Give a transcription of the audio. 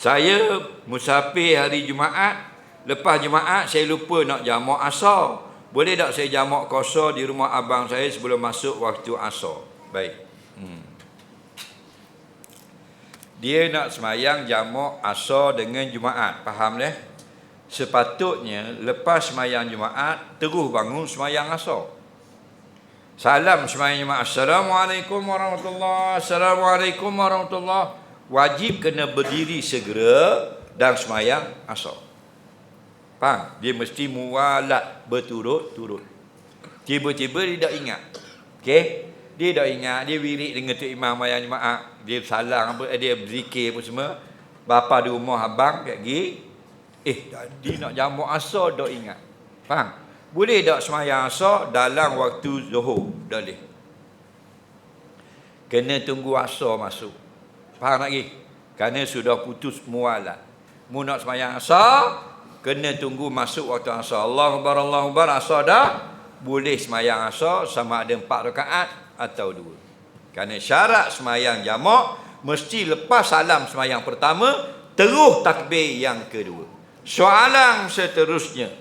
Saya musafir hari Jumaat. Lepas Jumaat saya lupa nak jamak asar. Boleh tak saya jamak kosor di rumah abang saya sebelum masuk waktu asar? Baik. Hmm. Dia nak semayang jamak asar dengan Jumaat. Faham dah? Sepatutnya lepas semayang Jumaat terus bangun semayang asar. Salam semayang Jumaat. Assalamualaikum warahmatullahi Assalamualaikum warahmatullahi Wajib kena berdiri segera dan semayang asar. Faham? Dia mesti mualat berturut-turut. Tiba-tiba dia tak ingat. Okey? Dia tak ingat, dia wirid dengan tu imam mayang jemaah, dia salang apa, eh, dia berzikir apa semua. Bapa di rumah abang kat gi, eh tadi nak jamu asar tak ingat. Faham? Boleh tak semayang asar dalam waktu zuhur? Boleh. Kena tunggu asar masuk. Faham lagi? Kerana sudah putus mualat. Mu nak semayang asar, kena tunggu masuk waktu asar. Allahu Akbar, Allahu Akbar, asar dah. Boleh semayang asar sama ada empat rakaat atau dua. Kerana syarat semayang jamak mesti lepas salam semayang pertama terus takbir yang kedua. Soalan seterusnya